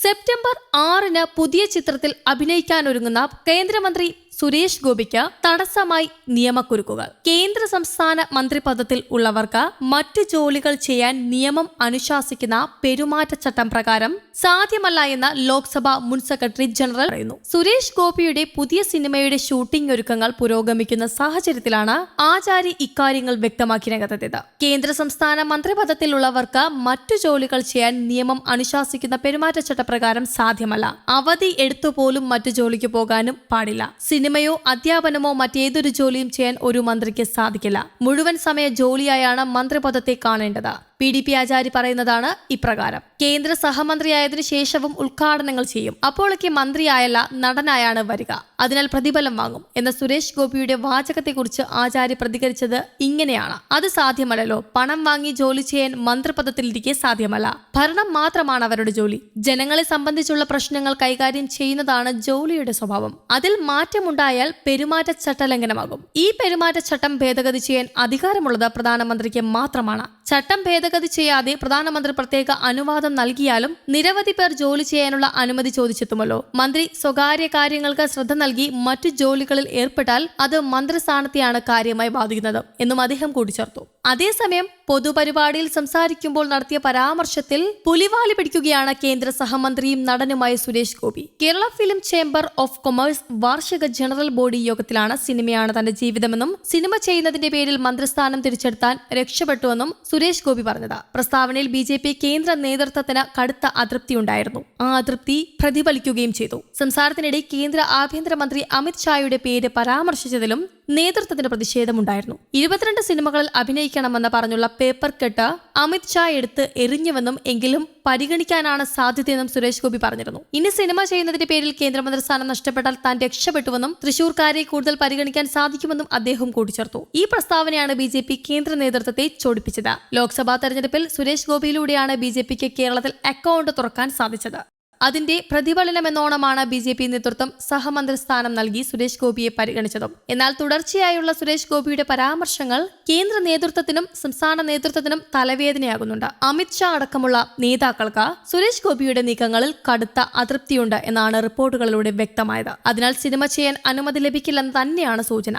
September ആറിന് പുതിയ ചിത്രത്തിൽ അഭിനയിക്കാനൊരുങ്ങുന്ന കേന്ദ്രമന്ത്രി സുരേഷ് ഗോപിക്ക് തടസ്സമായി നിയമക്കുരുക്കുകൾ. കേന്ദ്ര സംസ്ഥാന മന്ത്രിപദത്തിൽ ഉള്ളവർക്ക് മറ്റു ജോലികൾ ചെയ്യാൻ നിയമം അനുശാസിക്കുന്ന പെരുമാറ്റച്ചട്ടം പ്രകാരം സാധ്യമല്ല എന്ന് ലോക്സഭ മുൻ സെക്രട്ടറി ജനറൽ പറയുന്നു. സുരേഷ് ഗോപിയുടെ പുതിയ സിനിമയുടെ ഷൂട്ടിംഗ് ഒരുക്കങ്ങൾ പുരോഗമിക്കുന്ന സാഹചര്യത്തിലാണ് ആചാരി ഇക്കാര്യങ്ങൾ വ്യക്തമാക്കി രംഗത്തെത്തിയത് കേന്ദ്ര സംസ്ഥാന മന്ത്രിപദത്തിലുള്ളവർക്ക് മറ്റു ജോലികൾ ചെയ്യാൻ നിയമം അനുശാസിക്കുന്ന പെരുമാറ്റച്ചട്ടപ്രകാരം സാധ്യമല്ല. അവധി എടുത്തുപോലും മറ്റു ജോലിക്ക് പോകാനും പാടില്ല. സിനിമയോ അധ്യാപനമോ മറ്റേതൊരു ജോലിയും ചെയ്യാൻ ഒരു മന്ത്രിക്ക് സാധിക്കില്ല. മുഴുവൻ സമയ ജോലിയായാണ് മന്ത്രിപദത്തെ കാണേണ്ടത്. പി ഡി പി ആചാരി പറയുന്നതാണ് ഇപ്രകാരം. കേന്ദ്ര സഹമന്ത്രിയായതിനു ശേഷവും ഉദ്ഘാടനങ്ങൾ ചെയ്യും. അപ്പോഴൊക്കെ മന്ത്രിയായല്ല നടനായാണ് വരിക. അതിനാൽ പ്രതിഫലം വാങ്ങും. എന്ന സുരേഷ് ഗോപിയുടെ വാചകത്തെക്കുറിച്ച് ആചാര്യ പ്രതികരിച്ചത് ഇങ്ങനെയാണ്. അത് സാധ്യമല്ലല്ലോ. പണം വാങ്ങി ജോലി ചെയ്യാൻ മന്ത്രിപദത്തിലിരിക്കെ സാധ്യമല്ല. ഭരണം മാത്രമാണ് അവരുടെ ജോലി. ജനങ്ങളെ സംബന്ധിച്ചുള്ള പ്രശ്നങ്ങൾ കൈകാര്യം ചെയ്യുന്നതാണ് ജോലിയുടെ സ്വഭാവം. അതിൽ മാറ്റമുണ്ടായാൽ പെരുമാറ്റച്ചട്ട ലംഘനമാകും. ഈ പെരുമാറ്റച്ചട്ടം ഭേദഗതി ചെയ്യാൻ അധികാരമുള്ളത് പ്രധാനമന്ത്രിക്ക് മാത്രമാണ്. ചട്ടം ഭേദഗതി ചെയ്യാതെ പ്രധാനമന്ത്രി പ്രത്യേക അനുവാദം നൽകിയാലും നിരവധി പേർ ജോലി ചെയ്യാനുള്ള അനുമതി ചോദിച്ചെത്തുമല്ലോ മന്ത്രി സ്വകാര്യ കാര്യങ്ങൾക്ക് ശ്രദ്ധ നൽകി മറ്റു ജോലികളിൽ ഏർപ്പെട്ടാൽ അത് മന്ത്രിസ്ഥാനത്തെയാണ് കാര്യമായി ബാധിക്കുന്നത് എന്നും അദ്ദേഹം കൂട്ടിച്ചേർത്തു. അതേസമയം പൊതുപരിപാടിയിൽ സംസാരിക്കുമ്പോൾ നടത്തിയ പരാമർശത്തിൽ പുലിവാലി പിടിക്കുകയാണ് കേന്ദ്ര സഹമന്ത്രിയും നടനുമായ Suresh Gopi. Kerala film chamber of commerce വാർഷിക ജനറൽ ബോഡി യോഗത്തിലാണ് സിനിമയാണ് തന്റെ ജീവിതമെന്നും സിനിമ ചെയ്യുന്നതിന്റെ പേരിൽ മന്ത്രിസ്ഥാനം തിരിച്ചെടുത്താൻ രക്ഷപ്പെട്ടുവെന്നും സുരേഷ് ഗോപി പറഞ്ഞത്. പ്രസ്താവനയിൽ ബി ജെ പി കേന്ദ്ര നേതൃത്വത്തിന് കടുത്ത അതൃപ്തിയുണ്ടായിരുന്നു ആ അതൃപ്തി പ്രതിഫലിക്കുകയും ചെയ്തു. സംസാരത്തിനിടെ കേന്ദ്ര ആഭ്യന്തരമന്ത്രി അമിത് ഷായുടെ പേര് പരാമർശിച്ചതിലും നേതൃത്വത്തിന് പ്രതിഷേധമുണ്ടായിരുന്നു. ഇരുപത്തിരണ്ട് സിനിമകളിൽ അഭിനയിക്കണമെന്ന് പറഞ്ഞുള്ള പേപ്പർ കെട്ട് അമിത് ഷാ എടുത്ത് എറിഞ്ഞുവെന്നും എങ്കിലും പരിഗണിക്കാനാണ് സാധ്യതയെന്നും സുരേഷ് ഗോപി പറഞ്ഞിരുന്നു. ഇനി സിനിമ ചെയ്യുന്നതിന്റെ പേരിൽ കേന്ദ്രമന്ത്രി സ്ഥാനം നഷ്ടപ്പെട്ടാൽ താൻ രക്ഷപ്പെട്ടുവെന്നും തൃശൂർക്കാരെ കൂടുതൽ പരിഗണിക്കാൻ സാധിക്കുമെന്നും അദ്ദേഹം കൂട്ടിച്ചേർത്തു. ഈ പ്രസ്താവനയാണ് ബി ജെ പി കേന്ദ്ര നേതൃത്വത്തെ ചോടിപ്പിച്ചത്. ലോക്സഭാ തെരഞ്ഞെടുപ്പിൽ സുരേഷ് ഗോപിയിലൂടെയാണ് ബി ജെ പിക്ക് കേരളത്തിൽ അക്കൗണ്ട് തുറക്കാൻ സാധിച്ചത്. അതിന്റെ പ്രതിഫലനമെന്നോണമാണ് ബി ജെ പി നേതൃത്വം സഹമന്ത്രി സ്ഥാനം നൽകി സുരേഷ് ഗോപിയെ പരിഗണിച്ചതും. എന്നാൽ തുടർച്ചയായുള്ള സുരേഷ് ഗോപിയുടെ പരാമർശങ്ങൾ കേന്ദ്ര നേതൃത്വത്തിനും സംസ്ഥാന നേതൃത്വത്തിനും തലവേദനയാകുന്നുണ്ട്. അമിത്ഷാ അടക്കമുള്ള നേതാക്കൾക്ക് സുരേഷ് ഗോപിയുടെ നീക്കങ്ങളിൽ കടുത്ത അതൃപ്തിയുണ്ട് എന്നാണ് റിപ്പോർട്ടുകളിലൂടെ വ്യക്തമായത്. അതിനാൽ സിനിമ ചെയ്യാൻ അനുമതി ലഭിക്കില്ലെന്ന് തന്നെയാണ് സൂചന.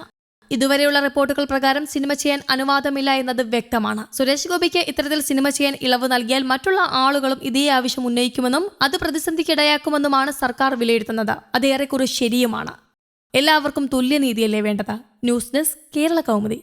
ഇതുവരെയുള്ള റിപ്പോർട്ടുകൾ പ്രകാരം സിനിമ ചെയ്യാൻ അനുവാദമില്ല എന്നത് വ്യക്തമാണ്. സുരേഷ് ഗോപിക്ക് ഇത്തരത്തിൽ സിനിമ ചെയ്യാൻ ഇളവ് നൽകിയാൽ മറ്റുള്ള ആളുകളും ഇതേ ആവശ്യം ഉന്നയിക്കുമെന്നും അത് പ്രതിസന്ധിക്കിടയാക്കുമെന്നുമാണ് സർക്കാർ വിലയിരുത്തുന്നത്. അത് ഏറെക്കുറെ ശരിയുമാണ്. എല്ലാവർക്കും തുല്യനീതിയല്ലേ വേണ്ടത്? News desk Kerala Kaumudi.